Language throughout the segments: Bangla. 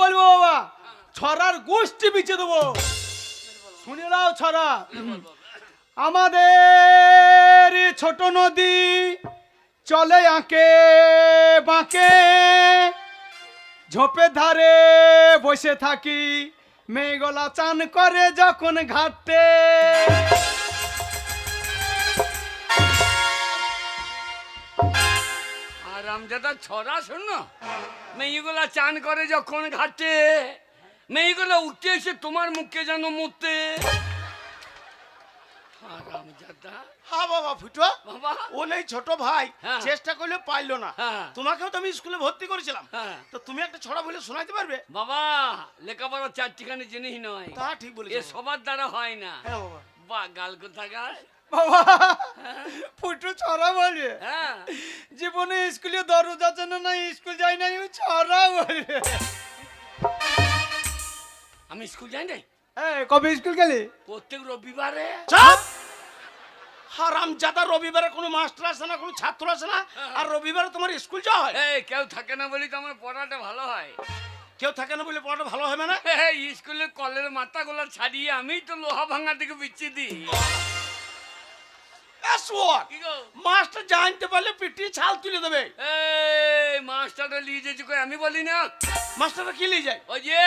বলব বাবা? ছড়ার গোষ্ঠী বিচে দেবো। শুনে নাও ছড়া। আমাদের ছোট নদী চলে আঁকে, বাঁকে। ঝোপে ধারে বসে থাকি মেয়েগলা চান করে যখন ঘাটে। আর ছড়া শোন। মেয়েগুলা চান করে যখন ঘাটে মেয়েগুলা উঠে এসে তোমার মুখে যেন মুতে। হ্যাঁ বাবা ফুটো। বাবা। ও নেই ছোট ভাই হ্যাঁ। চেষ্টা করলে পাইলো না। হ্যাঁ। তোমাকেও তো আমি স্কুলে ভর্তি করেছিলাম। হ্যাঁ। তো তুমি একটা ছড়া বলে শোনাতে পারবে? বাবা লেখাপড়া চারটিখানি জিনিস নয়। তা ঠিক এ সবার দ্বারা হয় না। হ্যাঁ বাবা। বা গাল কোথাকার। বাবা ফুটু ছড়া বলে। হ্যাঁ। জীবনে স্কুলে দরজা জন্য না স্কুল যাই না ও ছড়া বলে। আমি স্কুল যাই না এই, কবে স্কুল গেলি? প্রত্যেক রবিবারে। চাপ হারাম জাদা রবিবারে কোনো মাস্টার আসে না কোনো ছাত্র আসে না আর রবিবারে তোমার স্কুল যাওয়া হয়? এই কেউ থাকে না বলি তো আমার পড়াটা ভালো হয়। কেউ থাকে না বলে পড়াটা ভালো হবে না এই স্কুলের কলের মাথাগুলো ছাড়িয়ে আমি তো লোহা ভাঙা থেকে বিচ্ছি দিই শুয়োর, মাস্টার জানতে পারলে পিটিয়ে ছাল তুলে দেবে। এই মাস্টারটা নিয়ে যেতে কই? আমি বলি না। মাস্টারটা কি নিয়ে যায়? ওই যে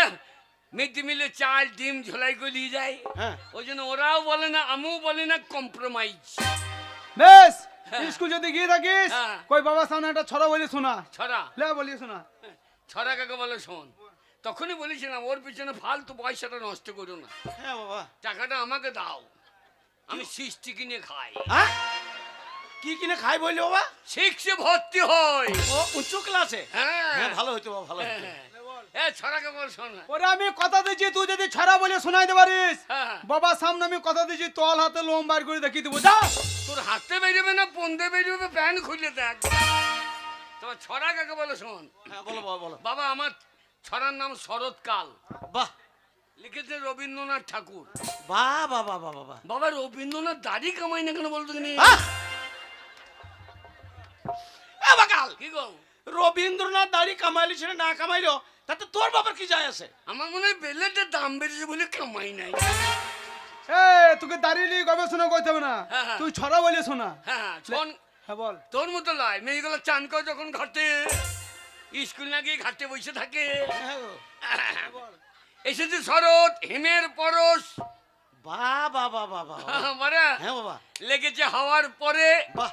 মিড ডে মিলে চাল ডিম ঝোলাই করে নিয়ে যায়। হ্যাঁ। ওই জন্য ওরাও বলে না আমিও বলি না কম্প্রোমাইজ বেশ স্কুল যদি গিয়ে থাকিস হ্যাঁ। কই বাবার সামনে একটা ছড়া বলে শোনা। ছড়া? লে বলি শোনা। ছড়া কাকে বলে শোন? তখনই বলেছিলাম ওর পিছনে ফালতু পয়সাটা নষ্ট করো না। হ্যাঁ বাবা। টাকাটা আমাকে দাও। আমি সৃষ্টি কিনে খাই। হ্যাঁ? কি কিনে খাই বললি বাবা? শিখছে ভর্তি হয় ও উঁচু ক্লাসে? হ্যাঁ। হ্যাঁ ভালো হইতো বাবা ভালো হইতো। হ্যাঁ। এ ছড়াকে বল শোন ওরে আমি কথা দিচ্ছি তুই যদি ছড়া বলে শোনাইতে পারিস। হ্যাঁ। বাবার সামনে আমি কথা দিচ্ছি তল হাতে লোম বার করে দেখিয়ে দেবো যা। তোর হাতে বেরোবে না পন্দে বেরোবে প্যান খুলে দেখ। তোমার ছড়া কাকে বলে শোন? হ্যাঁ বলো বাবা বলো। বাবা আমার ছড়ার নাম শরৎকাল। বাহ। লিখেছে রবীন্দ্রনাথ ঠাকুর। বাহ বাহ বাহ বাহ বাহ বাবা রবীন্দ্রনাথ দাড়ি কামাই না কেন বলতো কিনি বাকাল! কি গো? রবীন্দ্রনাথ দাড়ি কামাইলি ছেড়ে না কামাইলো তাতে তোর বাবার কি যায় আছে? আমার মনে হয় বেলেটের দাম বেড়েছে বলে কামাই নাই। এ তোকে দাঁড়িয়ে নিয়ে গবেষণা করতে হবে না। হ্যাঁ, হ্যাঁ। তুই ছড়া বলে শোনা। হ্যাঁ হ্যাঁ বল। তোর মতো লাই মেয়েগুলো চান করে যখন ঘাটে স্কুল না গিয়ে ঘাটে বসে থাকে। এসেছে শরৎ হেমের পরশ। বাহ বাবা বা বা। মানে হ্যাঁ বাবা। লেগেছে হাওয়ার পরে। বাহ।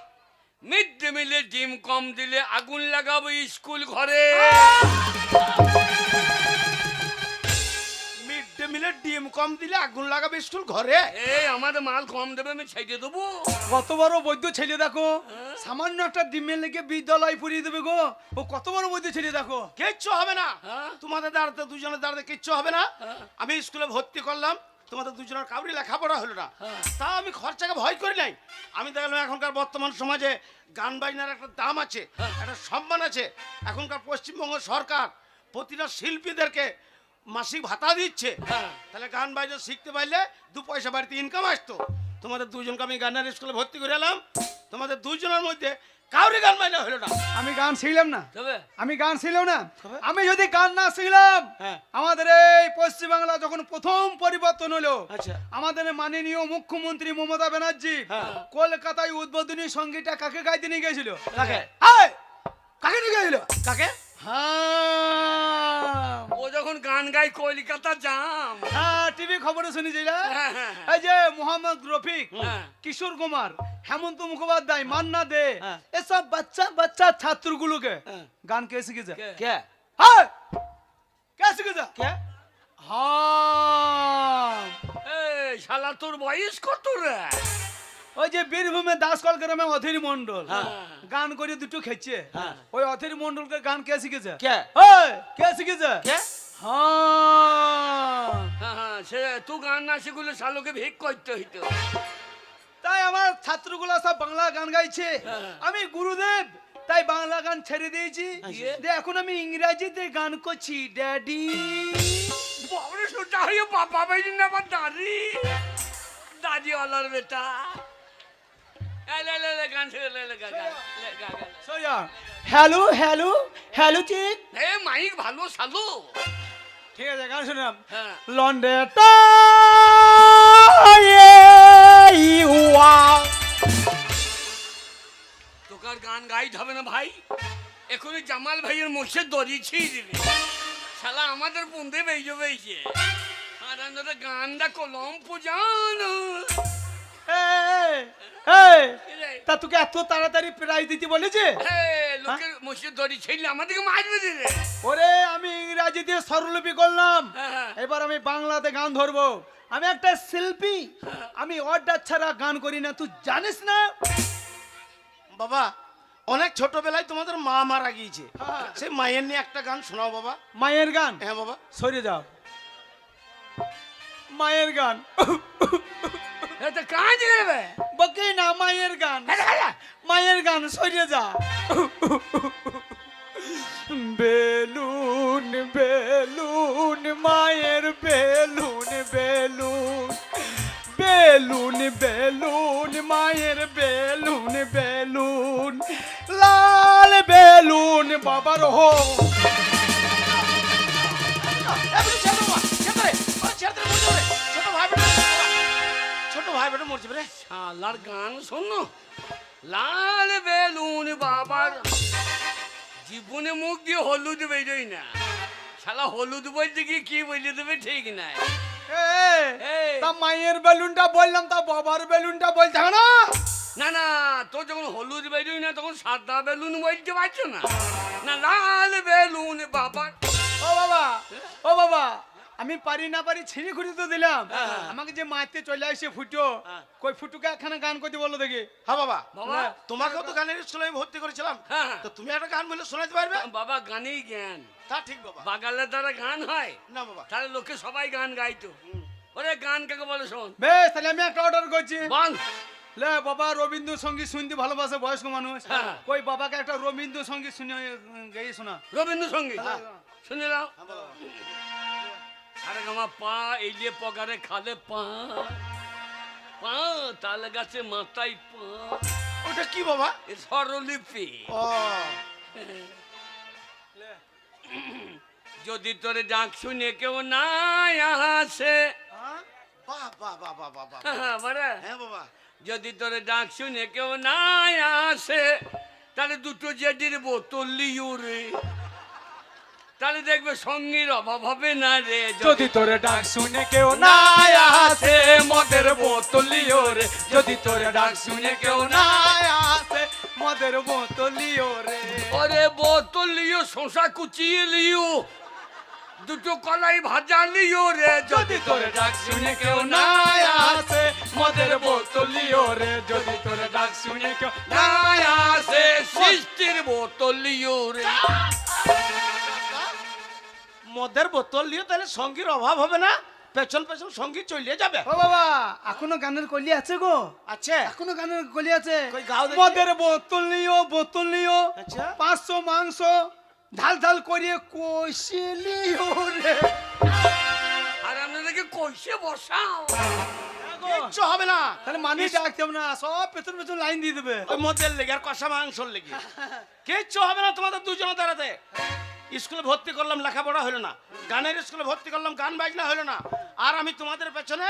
মিড ডে মিলে ডিম কম দিলে আগুন লাগাবো স্কুল ঘরে। মিলে ডিম কম দিলে আগুন লাগাবে স্কুল ঘরে। এই আমাদের মাল কম দেবে আমি ছেড়ে দেবো। কত বড় বৈদ্য ছেলে দেখো। সামান্য একটা ডিমের লেগে বিদ্যালয় পড়িয়ে দেবে গো। ও কত বড় বৈদ্য ছেলে দেখো। কিচ্ছু হবে না। হ্যাঁ? তোমাদের দাঁড়াতে দুজনের দাঁড়াতে কিচ্ছু হবে না। হ্যাঁ। আমি স্কুলে ভর্তি করলাম। তোমাদের দুজনের কাউরি লেখাপড়া হলো না। হ্যাঁ। তা আমি খরচাকে ভয় করি নাই। আমি দেখলাম এখনকার বর্তমান সমাজে গান বাজনার একটা দাম আছে। একটা সম্মান আছে। এখনকার পশ্চিমবঙ্গ সরকার প্রতিটা শিল্পীদেরকে মাসিক ভাতা দিচ্ছে। হ্যাঁ। তাহলে গান বাজনা শিখতে পারলে দু পয়সা বাড়িতে ইনকাম আসতো। তোমাদের দুজনকে আমি গানের স্কুলে ভর্তি করে এলাম। তোমাদের দুজনের মধ্যে কাউরি গান বাজনা হলো না। আমি গান শিখলাম না। আমি গান শিখলাম না। আমি যদি গান না শিখলাম হ্যাঁ। আমাদের এই পশ্চিমবাংলা যখন প্রথম পরিবর্তন হলো আচ্ছা। আমাদের মাননীয় মুখ্যমন্ত্রী মমতা ব্যানার্জি হ্যাঁ। কলকাতায় উদ্বোধনী সঙ্গীতটা কাকে গাইতে নিয়ে গেছিল কাকে? কাকে নিয়ে গেছিল কাকে? হ্যাঁ। গান গাই কলকাতা যাম। হ্যাঁ টিভি খবরে শুনেছিল হ্যাঁ, হ্যাঁ, এই যে মোহাম্মদ রফিক হ্যাঁ। কিশোর কুমার হেমন্ত মুখোপাধ্যায় মান্না দে হ্যাঁ। এসব বাচ্চা বাচ্চা ছাত্রগুলোকে হ্যাঁ। গান কে শিখেছে? কে? কে? হ্যাঁ কে শিখেছে? কে? হ্যাঁ এই শালা তোর বয়স কত রে? ওই যে বীরভূমে দাসকল গ্রামে অধীর মন্ডল হ্যাঁ। গান করে দুটো খেয়েছে। হ্যাঁ। ওই অধীর মন্ডলকে গান কে শিখেছে? কে? ওই, কে শিখেছে? কে? হ্যাঁ। হ্যাঁ হ্যাঁ সে তুই গান না শিখলে শালোকে ভিক করতে হইতো। তাই আমার ছাত্রগুলো সব বাংলা গান গাইছে। হ্যাঁ। আমি গুরুদেব তাই বাংলা গান ছেড়ে দিয়েছি। আচ্ছা। এখন আমি ইংরাজিতে গান করছি ড্যাডি। বাবরে সোজা হয়ে বাবা বাইরি না আমার দাদি দাদি ওলার বেটা। হ্যালো হ্যালো হ্যালো চিক। এ মাইক ভালো শালো। ঠিক আছে গান শুনলাম। হ্যাঁ। লন্ডে তোকার গান গাইতে হবে না ভাই। এখনই জামাল ভাইয়ের মোষে দড়ি ছিঁড়ে দিবি। শালা আমাদের বন্ধে বেজে বেজে। আমরা গানটা কলম পুজানো। তা তোকে এত তাড়াতাড়ি প্রাইজ দিতে বলেছে? লোকের মোষে দড়ি ছিঁড়লে আমাদেরকে মারবে দিলে। ওরে আমি ইংরাজি দিয়ে স্বরলিপি করলাম। হ্যাঁ। এবার আমি বাংলাতে গান ধরবো। আমি একটা শিল্পী। আমি অর্ডার ছাড়া গান করি না তুই জানিস না? বাবা অনেক ছোটবেলায় তোমাদের মা মারা গিয়েছে। হ্যাঁ। সেই মায়ের নিয়ে একটা গান শোনাও বাবা। মায়ের গান? হ্যাঁ বাবা। সরে যাও। মায়ের গান। তো কাজ দেবে বকে না মায়ের গান মায়ের গান সরে যা বেলুন বেলুন মায়ের বেলুন বেলুন বেলুন বেলুন মায়ের বেলুন বেলুন লাল বেলুন বাবার হো ভাই বেটা মরছে রে। শালার গান শোনো। লাল বেলুন বাবার জীবনে মুখ দিয়ে হলুদ বেরোই না। শালা হলুদ বলতে গিয়ে কি বলে দেবে ঠিক নাই। তা মায়ের বেলুনটা বললাম তা বাবার বেলুনটা বলতে না? না না তোর যখন হলুদ বেরোই না তখন সাদা বেলুন বলতে পারছ না। না লাল বেলুন বাবার। ও বাবা ও বাবা আমি পারি না পারি ছিঁড়ে খুঁড়ে তো দিলাম। হ্যাঁ। আমাকে যে মারতে চলে আসে ফুটো হ্যাঁ। কই ফুটুকে একখানা গান করতে বলো দেখি। হ্যাঁ বাবা। বাবা। তোমাকেও তো গানের স্কুলে আমি ভর্তি করেছিলাম। হ্যাঁ, হ্যাঁ। তো তুমি একটা গান বলে শোনাতে পারবে? বাবা গানেই জ্ঞান। তা ঠিক বাবা। বাগালের দ্বারা গান হয়। না বাবা। তাহলে লোকে সবাই গান গাইতো। ওরে গান কাকে বলে শোন? বেশ তাহলে আমি একটা অর্ডার করছি। বল। লে বাবা রবীন্দ্র সংগীত শুনতে ভালোবাসে বয়স্ক মানুষ। হ্যাঁ। কই বাবাকে একটা রবীন্দ্র সংগীত শুনে। গাই শোনা রবীন্দ্রসঙ্গীত শুনে নাও। হ্যাঁ। আরে আমার পা পগারে খালে পা। পা তাল গাছে মাথায় পা। ওটা কি বাবা? স্বরলিপি। ও। যদি তোরে ডাক শুনে কেউ না আসে। যদি তোরে ডাক শুনে কেউ নাই আসে তাহলে দুটো জেডির বোতল লিও রে। তাহলে দেখবে সঙ্গীর অভাব হবে না রে। যদি তোরে ডাক শুনে কেউ না আসে মদের বোতলিও রে। যদি তোরে ডাক শুনে কেউ না আসে মদের বোতলিও রে। ওরে বোতল লিও শশা কুচিয়ে লিও দুটো কলাই ভাজা লিও রে। যদি তোরে ডাক শুনে কেউ না আসে মদের বোতলিও রে। যদি তোরে ডাক শুনে কেউ না আসে সৃষ্টির বোতল লিও রে মদের বোতল নিয়ে তাহলে সঙ্গীর অভাব হবে না। পেছন পেছন সংগীত চলিয়ে যাবে। ও বাবা এখনও গানের কলি আছে গো। আছে? এখনও গানের কলি আছে। কই গাও দেখি। মদের বোতল নিও বোতল নিও। আচ্ছা। পাঁচশো মাংস ঢাল ঢাল করিয়ে কষিলিও রে। আর আপনাদেরকে কইসে বসাও। কিচ্ছু হবে না। তাহলে মানুষ ডাকতে হবে না সব পেছন পেছন লাইন দিয়ে দেবে। ওই মদের লেগে আর কষা মাংসর লেগে। কিচ্ছু হবে না তোমাদের দুজনে দাঁড়াতে স্কুলে ভর্তি করলাম লেখাপড়া হলো না। গানের স্কুলে ভর্তি করলাম গান বাজনা হলো না। আর আমি তোমাদের পেছনে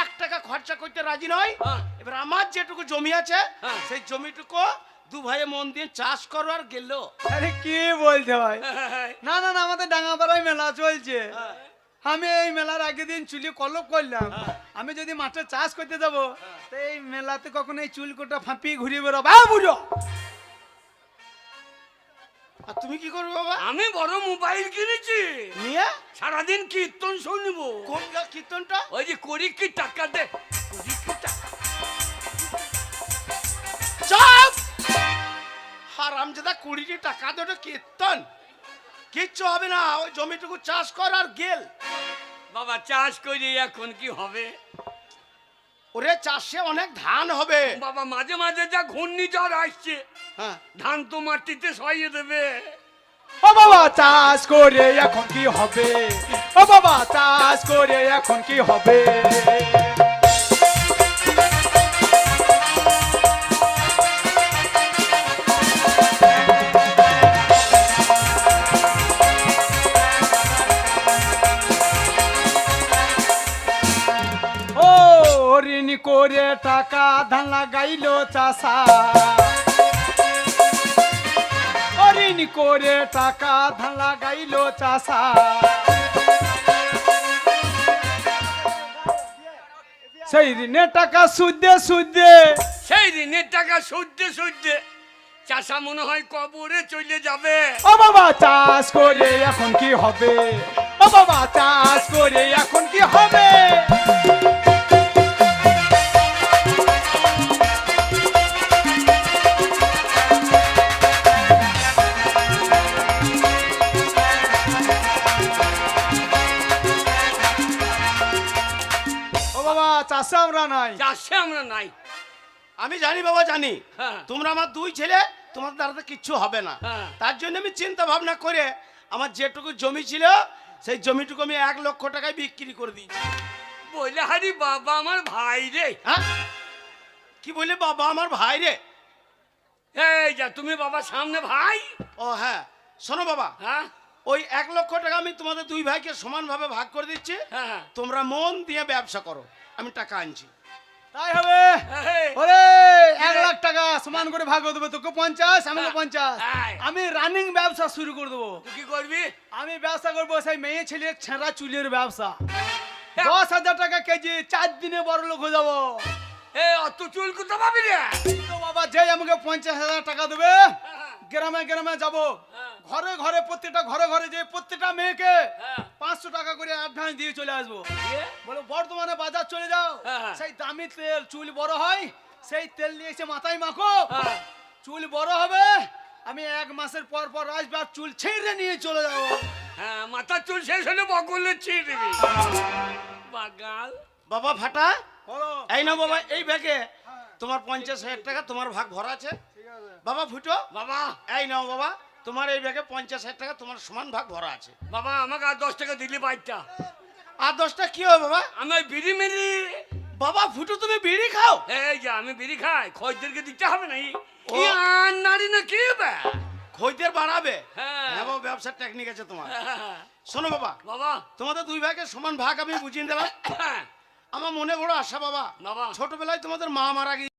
এক টাকা খরচা করতে রাজি নই। হ্যাঁ। এবার আমার যেটুকু জমি আছে হ্যাঁ। সেই জমিটুকু দু ভাইয়ে মন দিয়ে চাষ করো আর গেল। আরে কি বলতে ভাই? না না না আমাদের ডাঙ্গাপাড়ায় মেলা চলছে। হ্যাঁ। আমি এই মেলার আগের দিন চুলি কলপ করলাম। আমি যদি মাঠে চাষ করতে যাব তো এই মেলাতে কখনো এই চুল কোটা ফাঁপিয়ে ঘুরিয়ে বেরোবো? বুড়ো! আর তুমি কি করবে বাবা? আমি বড় মোবাইল কিনেছি। নিয়ে? সারাদিন কীর্তন শুনব কোন গা- কীর্তনটা? ওই যে করি কি টাকা দে করি কি টাকা। চাপ! হারামজাদা কুড়িটি টাকা দেবে কীর্তন। কিচ্ছু হবে না ওই জমিটুকু চাষ কর আর গেল। বাবা চাষ করে এখন কি হবে? ওরে চাষে অনেক ধান হবে। বাবা মাঝে মাঝে যা ঘূর্ণিঝড় আসছে হ্যাঁ। ধান তো মাটিতে সইয়ে দেবে। ও বাবা চাষ করে এখন কি হবে? ও বাবা চাষ করে এখন কি হবে? টাকা ধান লাগাইলো চাষা। ঋণ করে টাকা ধান লাগাইলো চাষা। সেই ঋণের টাকা সুদে সুদে। সেই ঋণের টাকা সূর্যে সূর্যে চাষা মনে হয় কবরে চলে যাবে। ও বাবা চাষ করে এখন কি হবে? ও বাবা চাষ করে এখন কি হবে? চাষে আমরা নাই। চাষে আমরা নাই। আমি জানি বাবা জানি। হ্যাঁ। তোমরা আমার দুই ছেলে তোমার দ্বারাতে কিচ্ছু হবে না। হ্যাঁ। তার জন্য আমি চিন্তা ভাবনা করে আমার যেটুকু জমি ছিল সেই জমিটুকু আমি এক লক্ষ টাকায় বিক্রি করে দিয়েছি। বলে হারি বাবা আমার ভাই রে। হ্যাঁ? কি বললে বাবা আমার ভাই রে? এই যা তুমি বাবা সামনে ভাই? ও হ্যাঁ শোনো বাবা। হ্যাঁ? ওই এক লক্ষ টাকা আমি তোমাদের দুই ভাইকে সমানভাবে ভাগ করে দিচ্ছি। হ্যাঁ, হ্যাঁ। তোমরা মন দিয়ে ব্যবসা করো আমি টাকা আনছি। তাই হবে? ওরে এক লাখ টাকা সমান করে ভাগ করে দেবো তোকে পঞ্চাশ আমাকে পঞ্চাশ। হ্যাঁ। আমি রানিং ব্যবসা শুরু করে দেবো। তুই কি করবি? আমি ব্যবসা করব সেই মেয়ে ছেলে ছেঁড়া চুলের ব্যবসা। হ্যাঁ। দশ হাজার টাকা কেজি চার দিনে বড় লোক হয়ে যাব। এ অত চুল কোথা পাবি রে? বাবা যে আমাকে পঞ্চাশ হাজার টাকা দেবে গ্রামে গ্রামে যাব। হ্যাঁ। ঘরে ঘরে প্রত্যেকটা ঘরে ঘরে যে প্রত্যেকটা মেয়েকে হ্যাঁ। পাঁচশো টাকা করে অ্যাডভান্স দিয়ে চলে আসব? বলো বর্তমানে বাজার চলে যাও। হ্যাঁ। সেই দামি তেল চুল বড় হয় সেই তেল নিয়ে এসে মাথায় মাখো। হ্যাঁ। চুল বড় হবে আমি এক মাসের পর পর আসবে আর চুল ছেড়ে নিয়ে চলে যাব। হ্যাঁ মাথার চুল শেষ হলে বকলে ছিঁড়ে দিবি। বাগাল। বাবা ফাটা। বলো। এই না বাবা এই ব্যাগে। তোমার পঞ্চাশ হাজার টাকা তোমার ভাগ ভরা আছে। ঠিক আছে। বাবা ফুটো। বাবা। এই নাও বাবা। তোমার এই ব্যাগে পঞ্চাশ হাজার টাকা তোমার সমান ভাগ ভরা আছে। বাবা আমাকে আর দশ টাকা দিলি বাইকটা আর দশটা কি হবে বাবা? আমি ওই বিড়ি মেরি বাবা ফুটো তুমি বিড়ি খাও? এই যে আমি বিড়ি খাই। খোঁজদেরকে দিতে হবে না নারী না কি বে? খৈদের বাড়াবে? হ্যাঁ। হ্যাঁ বাবা ব্যবসার টেকনিক আছে তোমার। শোনো বাবা বাবা। তোমাদের দুই ভাইকে সমান ভাগ আমি বুঝিয়ে দিলাম। হ্যাঁ, আমার মনে বড় আশা বাবা। বাবা। ছোটবেলায় তোমাদের মা মারা গিয়ে